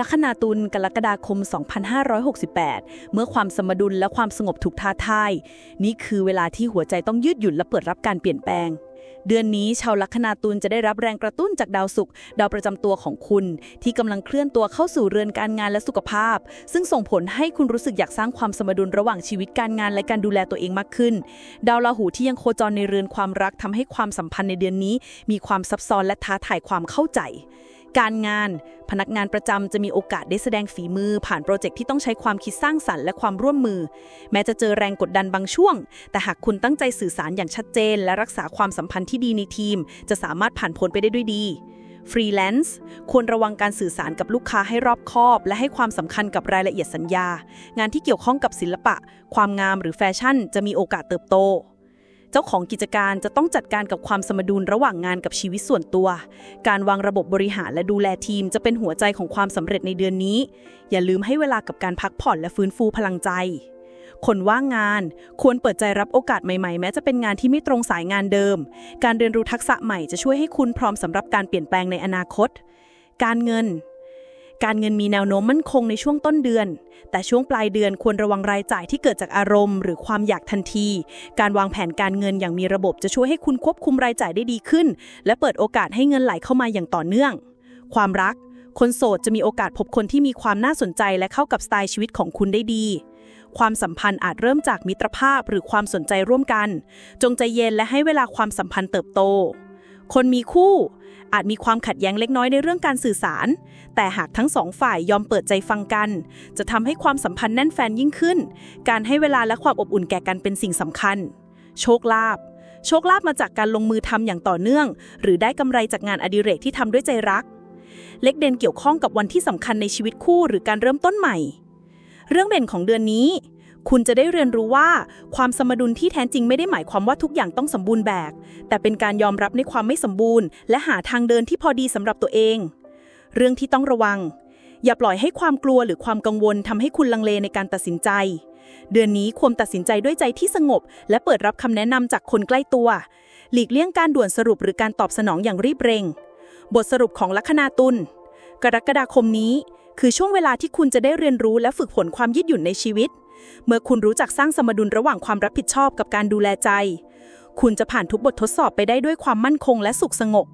ลัคนาตุลกรกฎาคม 2568 เมื่อความสมดุลและความสงบถูกท้าทาย นี่คือเวลาที่หัวใจต้องยืดหยุ่นและเปิดรับการเปลี่ยนแปลง เดือนนี้ชาวลัคนาตุลจะได้รับแรงกระตุ้นจากดาวศุกร์ดาวประจำตัวของคุณ ที่กำลังเคลื่อนตัวเข้าสู่เรือนการงานและสุขภาพ ซึ่งส่งผลให้คุณรู้สึกอยากสร้างความสมดุลระหว่างชีวิตการงานและการดูแลตัวเองมากขึ้น ดาวราหูที่ยังโคจรในเรือนความรักทำให้ความสัมพันธ์ในเดือนนี้ มีความซับซ้อนและท้าทายความเข้าใจ การงาน พนักงานประจำจะมีโอกาสได้แสดงฝีมือ ผ่านโปรเจกต์ที่ต้องใช้ความคิดสร้างสรรค์และความร่วมมือ แม้จะเจอแรงกดดันบางช่วง แต่หากคุณตั้งใจสื่อสารอย่างชัดเจน และรักษาความสัมพันธ์ที่ดีในทีม จะสามารถผ่านพ้นไปได้ด้วยดีฟรีแลนซ์ควรระวังการสื่อสารกับลูกค้าให้รอบคอบ และให้ความสำคัญกับรายละเอียดสัญญา งานที่เกี่ยวข้องกับศิลปะ ความงามหรือแฟชั่น จะมีโอกาสเติบโต เจ้าของกิจการจะต้องจัดการกับความสมดุลระหว่างงานกับชีวิตส่วนตัว การวางระบบบริหารและดูแลทีมจะเป็นหัวใจของความสำเร็จในเดือนนี้ อย่าลืมให้เวลากับการพักผ่อนและฟื้นฟูพลังใจ คนว่างงานควรเปิดใจรับโอกาสใหม่ๆ แม้จะเป็นงานที่ไม่ตรงสายงานเดิม การเรียนรู้ทักษะใหม่จะช่วยให้คุณพร้อมสำหรับการเปลี่ยนแปลงในอนาคต การเงิน การเงินมีแนวโน้มมั่นคงในช่วงต้นเดือน แต่ช่วงปลายเดือนควรระวังรายจ่ายที่เกิดจากอารมณ์ หรือความอยากทันที การวางแผนการเงินอย่างมีระบบจะช่วยให้คุณควบคุมรายจ่ายได้ดีขึ้น และเปิดโอกาสให้เงินไหลเข้ามาอย่างต่อเนื่อง ความรัก คนโสดจะมีโอกาสพบคนที่มีความน่าสนใจและเข้ากับสไตล์ชีวิตของคุณได้ดี ความสัมพันธ์อาจเริ่มจากมิตรภาพหรือความสนใจร่วมกัน จงใจเย็นและให้เวลาความสัมพันธ์เติบโต คนมีคู่ อาจมีความขัดแย้งเล็กน้อยในเรื่องการสื่อสาร แต่หากทั้งสองฝ่ายยอมเปิดใจฟังกัน จะทำให้ความสัมพันธ์แน่นแฟนยิ่งขึ้น การให้เวลาและความอบอุ่นแก่กันเป็นสิ่งสำคัญ โชคลาภโชคลาภมาจากการลงมือทำอย่างต่อเนื่อง หรือได้กำไรจากงานอดิเรกที่ทำด้วยใจรัก เล็กเด่นเกี่ยวข้องกับวันที่สำคัญในชีวิตคู่หรือการเริ่มต้นใหม่ เรื่องเด่นของเดือนนี้ คุณจะได้เรียนรู้ว่า ความสมดุลที่แท้จริงไม่ได้หมายความว่าทุกอย่างต้องสมบูรณ์แบบ แต่เป็นการยอมรับในความไม่สมบูรณ์ และหาทางเดินที่พอดีสำหรับตัวเอง เรื่องที่ต้องระวัง อย่าปล่อยให้ความกลัวหรือความกังวลทำให้คุณลังเลในการตัดสินใจ เดือนนี้ควรตัดสินใจด้วยใจที่สงบ และเปิดรับคำแนะนำจากคนใกล้ตัว หลีกเลี่ยงการด่วนสรุปหรือการตอบสนองอย่างรีบเร่ง บทสรุปของลัคนาตุลกรกฎาคมนี้ คือช่วงเวลาที่คุณจะได้เรียนรู้และฝึกฝนความยืดหยุ่นในชีวิต เมื่อคุณรู้จักสร้างสมดุลระหว่างความรับผิดชอบกับการดูแลใจ คุณจะผ่านทุกบททดสอบไปได้ด้วยความมั่นคงและสุขสงบ